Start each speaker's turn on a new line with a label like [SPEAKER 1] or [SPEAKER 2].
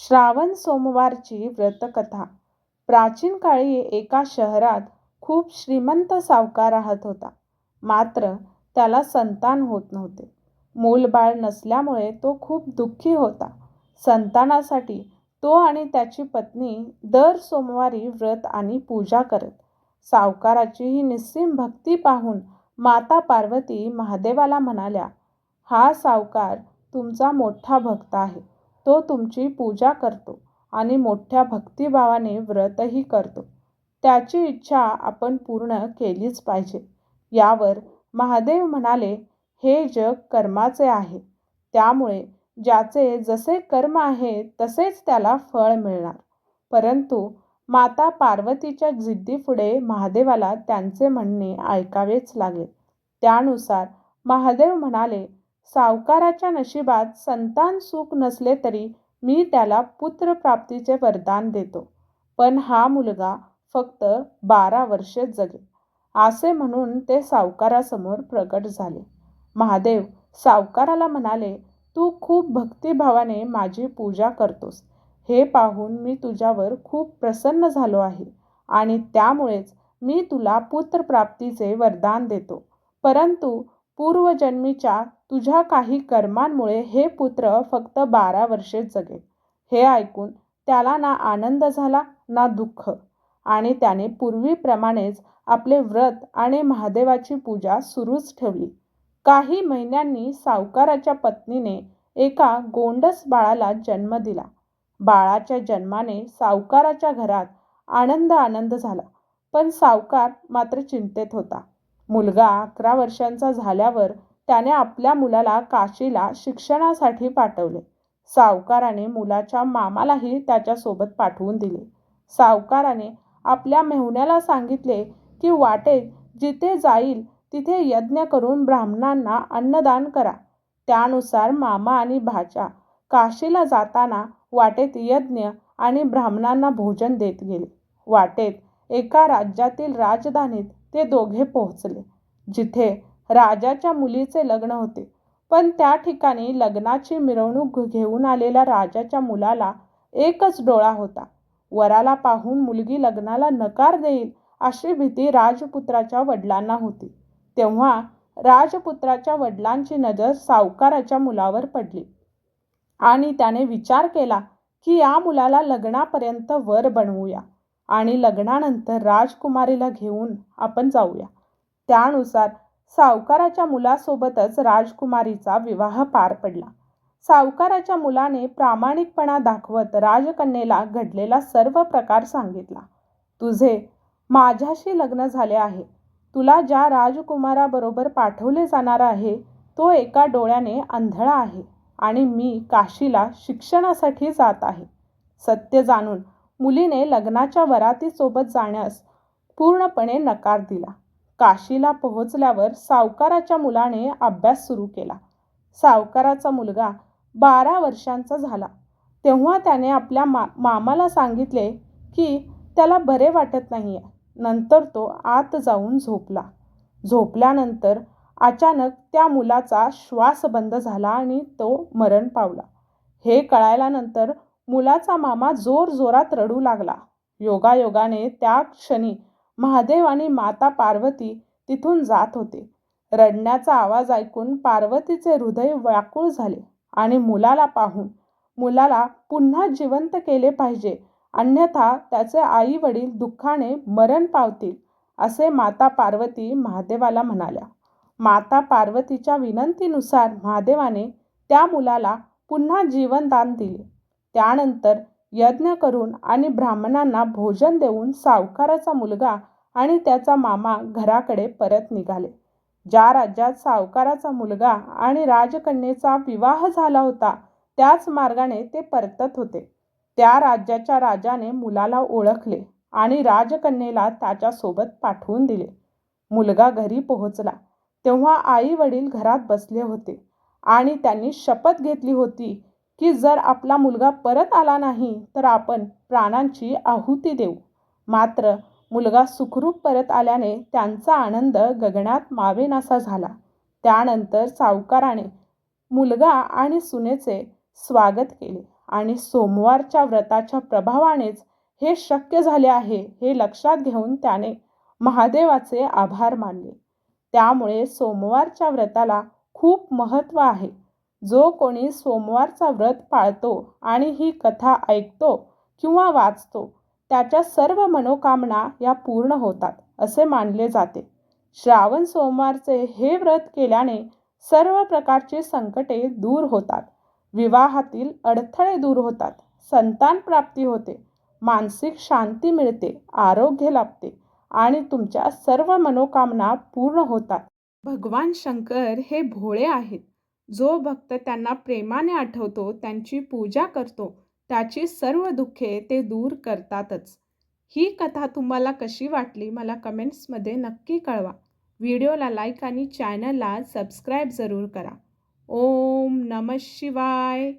[SPEAKER 1] श्रावण सोमवारची व्रतकथा. प्राचीन काळी एका शहरात खूप श्रीमंत सावकार राहत होता. मात्र त्याला संतान होत नव्हते. मूलबाळ नसल्यामुळे तो खूप दुःखी होता. संतानासाठी तो आणि त्याची पत्नी दर सोमवारी व्रत आणि पूजा करत. सावकाराची ही निस्सीम भक्ती पाहून माता पार्वती महादेवाला म्हणाल्या हा सावकार तुमचा मोठा भक्त आहे. तो तुमची पूजा करतो आणि मोठ्या भक्तिभावाने व्रतही करतो. त्याची इच्छा आपण पूर्ण केलीच पाहिजे. यावर महादेव म्हणाले हे जग कर्माचे आहे. त्यामुळे ज्याचे जसे कर्म आहे तसेच त्याला फळ मिळणार. परंतु माता पार्वतीच्या जिद्दीपुढे महादेवाला त्यांचे म्हणणे ऐकावेच लागले. त्यानुसार महादेव म्हणाले सावकाराच्या नशिबात संतान सुख नसले तरी मी त्याला पुत्रप्राप्तीचे वरदान देतो. पण हा मुलगा फक्त बारा वर्षे जगेल. असे म्हणून ते सावकारासमोर प्रकट झाले. महादेव सावकाराला म्हणाले तू खूप भक्तिभावाने माझी पूजा करतोस. हे पाहून मी तुझ्यावर खूप प्रसन्न झालो आहे आणि त्यामुळेच मी तुला पुत्रप्राप्तीचे वरदान देतो. परंतु पूर्वजन्मीच्या तुझ्या काही कर्मांमुळे हे पुत्र फक्त बारा वर्षे जगेल. हे ऐकून त्याला ना आनंद झाला ना दुःख. आणि त्याने पूर्वीप्रमाणेच आपले व्रत आणि महादेवाची पूजा सुरूच ठेवली. काही महिन्यांनी सावकाराच्या पत्नीने एका गोंडस बाळाला जन्म दिला. बाळाच्या जन्माने सावकाराच्या घरात आनंद आनंद झाला. पण सावकार मात्र चिंतेत होता. मुलगा अकरा वर्षांचा झाल्यावर त्याने आपल्या मुलाला काशीला शिक्षणासाठी पाठवले. सावकाराने मुलाच्या मामालाही त्याच्यासोबत पाठवून दिले. सावकाराने आपल्या मेहुण्याला सांगितले की वाटेत जिथे जाईल तिथे यज्ञ करून ब्राह्मणांना अन्नदान करा. त्यानुसार मामा आणि भाच्या काशीला जाताना वाटेत यज्ञ आणि ब्राह्मणांना भोजन देत गेले. वाटेत एका राज्यातील राजधानीत ते दोघे पोहोचले. जिथे राजाच्या मुलीचे लग्न होते. पण त्या ठिकाणी लग्नाची मिरवणूक घेऊन आलेल्या राजाच्या मुलाला एकच डोळा होता. वराला पाहून मुलगी लग्नाला नकार देईल अशी भीती राजपुत्राच्या वडिलांना होती. तेव्हा राजपुत्राच्या वडिलांची नजर सावकाराच्या मुलावर पडली. आणि त्याने विचार केला की या मुलाला लग्नापर्यंत वर बनवूया आणि लग्नानंतर राजकुमारीला घेऊन आपण जाऊया. त्यानुसार सावकाराच्या मुलासोबतच राजकुमारीचा विवाह पार पडला. सावकाराच्या मुलाने प्रामाणिकपणा दाखवत राजकन्येला घडलेला सर्व प्रकार सांगितला. तुझे माझ्याशी लग्न झाले आहे. तुला ज्या राजकुमाराबरोबर पाठवले जाणार आहे तो एका डोळ्याने आंधळा आहे आणि मी काशीला शिक्षणासाठी जात आहे. सत्य जाणून मुलीने लग्नाच्या वरातीसोबत जाण्यास पूर्णपणे नकार दिला. काशीला पोहोचल्यावर सावकाराच्या मुलाने अभ्यास सुरू केला. सावकाराचा मुलगा बारा वर्षांचा झाला. तेव्हा त्याने आपल्या मा मामाला सांगितले की त्याला बरे वाटत नाही आहे नंतर तो आत जाऊन झोपला. झोपल्यानंतर अचानक त्या मुलाचा श्वास बंद झाला आणि तो मरण पावला. हे कळायल्यानंतर मुलाचा मामा जोर जोरात रडू लागला. योगायोगाने त्या क्षणी महादेव आणि माता पार्वती तिथून जात होते. रडण्याचा आवाज ऐकून पार्वतीचे हृदय व्याकुळ झाले आणि मुलाला पाहून मुलाला पुन्हा जिवंत केले पाहिजे अन्यथा त्याचे आई वडील दुःखाने मरण पावतील असे माता पार्वती महादेवाला म्हणाल्या. माता पार्वतीच्या विनंतीनुसार महादेवाने त्या मुलाला पुन्हा जीवनदान दिले. त्यानंतर यज्ञ करून आणि ब्राह्मणांना भोजन देऊन सावकाराचा मुलगा आणि त्याचा मामा घराकडे परत निघाले. ज्या राज्यात सावकाराचा मुलगा आणि राजकन्येचा विवाह झाला होता त्याच मार्गाने ते परतत होते. त्या राज्याच्या राजाने मुलाला ओळखले आणि राजकन्येला त्याच्यासोबत पाठवून दिले. मुलगा घरी पोहोचला. तेव्हा आई वडील घरात बसले होते आणि त्यांनी शपथ घेतली होती की जर आपला मुलगा परत आला नाही तर आपण प्राणांची आहुती देऊ. मात्र मुलगा सुखरूप परत आल्याने त्यांचा आनंद गगनात मावेनासा झाला. त्यानंतर सावकाराने मुलगा आणि सुनेचे स्वागत केले आणि सोमवारच्या व्रताच्या प्रभावानेच हे शक्य झाले आहे हे लक्षात घेऊन त्याने महादेवाचे आभार मानले. त्यामुळे सोमवारच्या व्रताला खूप महत्त्व आहे. जो कोणी सोमवारचा व्रत पाळतो आणि ही कथा ऐकतो किंवा वाचतो त्याच्या सर्व मनोकामना या पूर्ण होतात असे मानले जाते. श्रावण सोमवारचे हे व्रत केल्याने सर्व प्रकारचे संकटे दूर होतात. विवाहातील अडथळे दूर होतात. संतान प्राप्ती होते. मानसिक शांती मिळते. आरोग्य लाभते. आणि तुमच्या सर्व मनोकामना पूर्ण होतात. भगवान शंकर हे भोळे आहेत. जो भक्त त्यांना प्रेमाने आठवतो त्यांची पूजा करतो त्याची सर्व दुःखे ते दूर करतातच. ही कथा तुम्हाला कशी वाटली मला कमेंट्समध्ये नक्की कळवा. व्हिडिओला लाईक आणि चॅनलला सबस्क्राईब जरूर करा. ओम नम शिवाय.